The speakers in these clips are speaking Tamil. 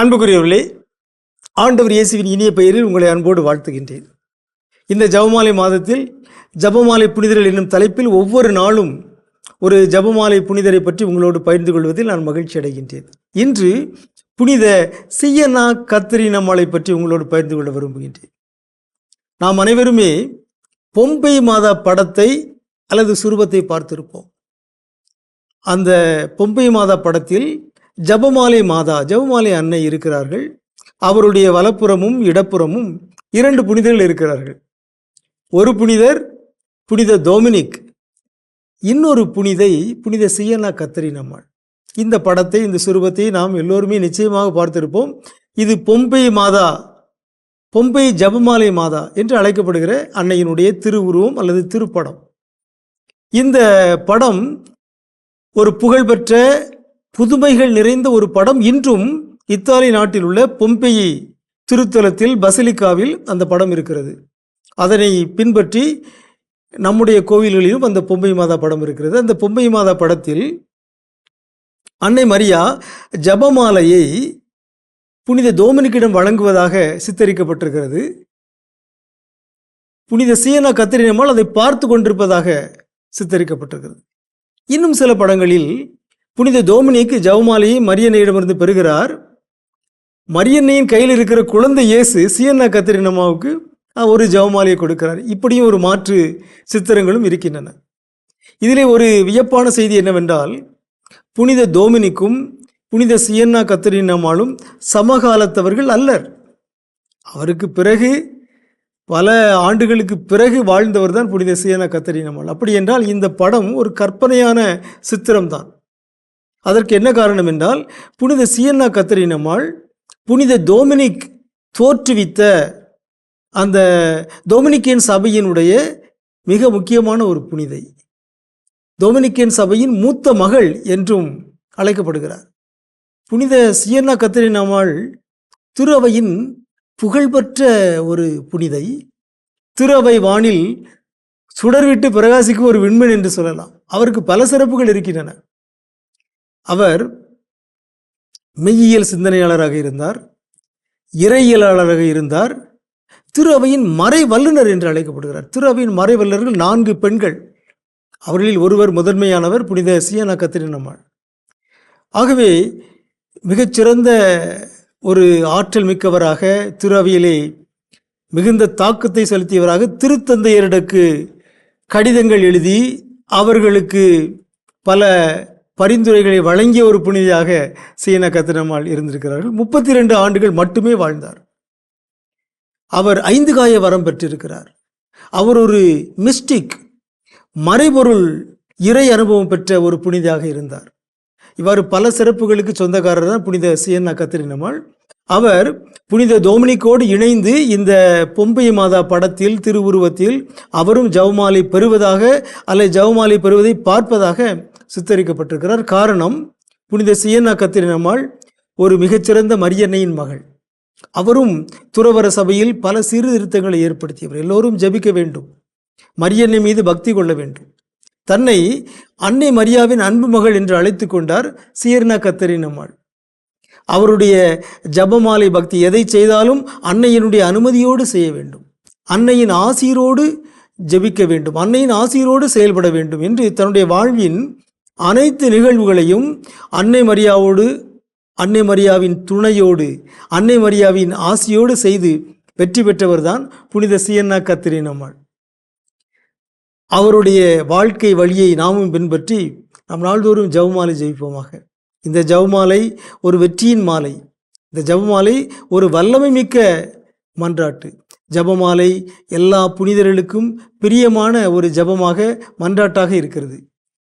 அன்புக்குரியவர்களே ஆண்டவர் இயேசுவின் இனிய பெயரில் உங்களை அன்போடு வாழ்த்துகின்றேன். இந்த ஜபமாலை மாதத்தில் ஜபமாலை புனிதர்கள் என்னும் தலைப்பில் ஒவ்வொரு நாளும் ஒரு ஜபமாலை புனிதரை பற்றி உங்களோடு பகிர்ந்து கொள்வதில் நான் மகிழ்ச்சி அடைகின்றேன். இன்று புனித சியனா கத்திரினம்மாளை பற்றி உங்களோடு பகிர்ந்து கொள்ள விரும்புகின்றேன். நாம் அனைவருமே பொம்பை மாதா படத்தை அல்லது சுரூபத்தை பார்த்திருப்போம். அந்த பொம்பை மாதா படத்தில் ஜபமாலை மாதா ஜபமாலை அன்னை இருக்கிறார்கள். அவருடைய வலப்புறமும் இடப்புறமும் இரண்டு புனிதர்கள் இருக்கிறார்கள். ஒரு புனிதர் புனித டொமினிக். இன்னொரு புனிதை புனித சியனா கத்தரினம்மாள் இந்த படத்தை இந்த சுரூபத்தை நாம் எல்லோருமே நிச்சயமாக பார்த்திருப்போம். இது பொம்பை மாதா பொம்பை ஜபமாலை மாதா என்று அழைக்கப்படுகிற அன்னையினுடைய திருவுருவம் அல்லது திருப்படம். இந்த படம் ஒரு புகழ்பெற்ற புதுமைகள் நிறைந்த ஒரு படம் இன்றும் இத்தாலி நாட்டில் உள்ள பொம்பெயி திருத்தலத்தில் பசிலிக்காவில் அந்த படம் இருக்கிறது. அதனை பின்பற்றி நம்முடைய கோவில்களிலும் அந்த பொம்பை மாதா படம் இருக்கிறது. அந்த பொம்பை மாதா படத்தில் அன்னை மரியா ஜபமாலையை புனித டோமினிக்கிடம் வழங்குவதாக சித்தரிக்கப்பட்டிருக்கிறது. புனித சீனா கத்திரினம்மாள் அதை பார்த்து கொண்டிருப்பதாக சித்தரிக்கப்பட்டிருக்கிறது. இன்னும் சில படங்களில் புனித டோமினிக் ஜவமாலையை மரியன்னையிடமிருந்து பெறுகிறார். மரியன்னையின் கையில் இருக்கிற குழந்தை இயேசு சியன்னா கத்திரினம்மாவுக்கு ஒரு ஜவமாலையை கொடுக்கிறார். இப்படியும் ஒரு மாற்று சித்திரங்களும் இருக்கின்றன. இதிலே ஒரு வியப்பான செய்தி என்னவென்றால் புனித டோமினிக்கும் புனித சியன்னா கத்தரினம்மாளும் சமகாலத்தவர்கள் அல்லர். அவருக்கு பிறகு பல ஆண்டுகளுக்கு பிறகு வாழ்ந்தவர் தான் புனித சியனா கத்தரினம்மாள் அப்படி என்றால் இந்த படம் ஒரு கற்பனையான சித்திரம்தான். அதற்கு என்ன காரணம் என்றால் புனித சியன்னா கத்தரினம்மாள் புனித டோமினிக் தோற்றுவித்த அந்த டொமினிக்கியன் சபையினுடைய மிக முக்கியமான ஒரு புனிதை. டொமினிக்கியன் சபையின் மூத்த மகள் என்றும் அழைக்கப்படுகிறார். புனித சியன்னா கத்தரினம்மாள் திருவையின் புகழ்பெற்ற ஒரு புனிதை. திருவை வானில் சுடர்விட்டு பிரகாசிக்கும் ஒரு விண்மன் என்று சொல்லலாம். அவருக்கு பல சிறப்புகள் இருக்கின்றன. அவர் மெய்யியல் சிந்தனையாளராக இருந்தார் இறையியலாளராக இருந்தார் திரு அவையின் மறை வல்லுநர் என்று அழைக்கப்படுகிறார். திரு அவையின் மறை வல்லுநர்கள் நான்கு பெண்கள். அவர்களில் ஒருவர் முதன்மையானவர் புனித சியனா கத்திரினம்மாள் ஆகவே மிகச்சிறந்த ஒரு ஆற்றல் மிக்கவராக திரு அவையிலே மிகுந்த தாக்கத்தை செலுத்தியவராக திருத்தந்தையரிடக்கு கடிதங்கள் எழுதி அவர்களுக்கு பல பரிந்துரைகளை வழங்கிய ஒரு புனிதியாக சீன கத்திரம்மாள் இருந்திருக்கிறார்கள். முப்பத்தி ரெண்டு ஆண்டுகள் மட்டுமே வாழ்ந்தார். அவர் ஐந்து காய வரம் பெற்றிருக்கிறார். அவர் ஒரு மிஸ்டிக் மறைபொருள் இறை அனுபவம் பெற்ற ஒரு புனிதாக இருந்தார். இவ்வாறு பல சிறப்புகளுக்கு சொந்தக்காரர் தான் புனித சியன்னா கத்திரினம்மாள் அவர் புனித டோமினிக்கோடு இணைந்து இந்த பொம்பை மாதா படத்தில் திருவுருவத்தில் அவரும் ஜவுமாலை பெறுவதாக அல்லது ஜவுமாலை பெறுவதை பார்ப்பதாக சித்தரிக்கப்பட்டிருக்கிறார். காரணம் புனித சியன்னா கத்திரினம்மாள் ஒரு மிகச்சிறந்த மரியன்னையின் மகள். அவரும் துறவர சபையில் பல சீர்திருத்தங்களை ஏற்படுத்தியவர். எல்லோரும் ஜபிக்க வேண்டும். மரியன்னை மீது பக்தி கொள்ள வேண்டும். தன்னை அன்னை மரியாவின் அன்பு மகள் என்று அழைத்து கொண்டார் சீர்னா கத்தரினம்மாள். அவருடைய ஜபமாலை பக்தி எதை செய்தாலும் அன்னையினுடைய அனுமதியோடு செய்ய வேண்டும். அன்னையின் ஆசீரோடு ஜெபிக்க வேண்டும். அன்னையின் ஆசீரோடு செயல்பட வேண்டும் என்று தன்னுடைய வாழ்வின் அனைத்து நிகழ்வுகளையும் அன்னை மரியாவோடு அன்னை மரியாவின் துணையோடு அன்னை மரியாவின் ஆசியோடு செய்து வெற்றி பெற்றவர்தான் புனித சியன்னா கத்திரினம்மாள் அவருடைய வாழ்க்கை வழியை நாமும் பின்பற்றி நம் நாள்தோறும் ஜவுமாலை ஜெயிப்போமாக. இந்த ஜவுமாலை ஒரு வெற்றியின் மாலை. இந்த ஜபமாலை ஒரு வல்லமை மிக்க மன்றாட்டு. ஜபமாலை எல்லா புனிதர்களுக்கும் பிரியமான ஒரு ஜபமாக மன்றாட்டாக இருக்கிறது.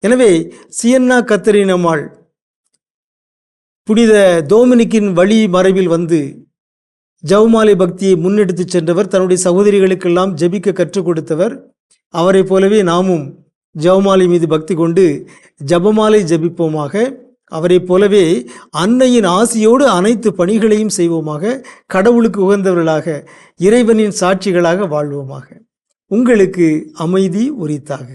எனவே சியன்னா கத்தரினம்மாள் புனித தோமினிக்கின் வழி மறைவில் வந்து ஜவுமாலை பக்தியை முன்னெடுத்துச் சென்றவர் தன்னுடைய சகோதரிகளுக்கெல்லாம் ஜெபிக்க கற்றுக் கொடுத்தவர். அவரைப் போலவே நாமும் ஜவுமாலை மீது பக்தி கொண்டு ஜபமாலை ஜபிப்போமாக. அவரைப் போலவே அன்னையின் ஆசியோடு அனைத்து பணிகளையும் செய்வோமாக. கடவுளுக்கு உகந்தவர்களாக இறைவனின் சாட்சிகளாக வாழ்வோமாக. உங்களுக்கு அமைதி உரித்தாக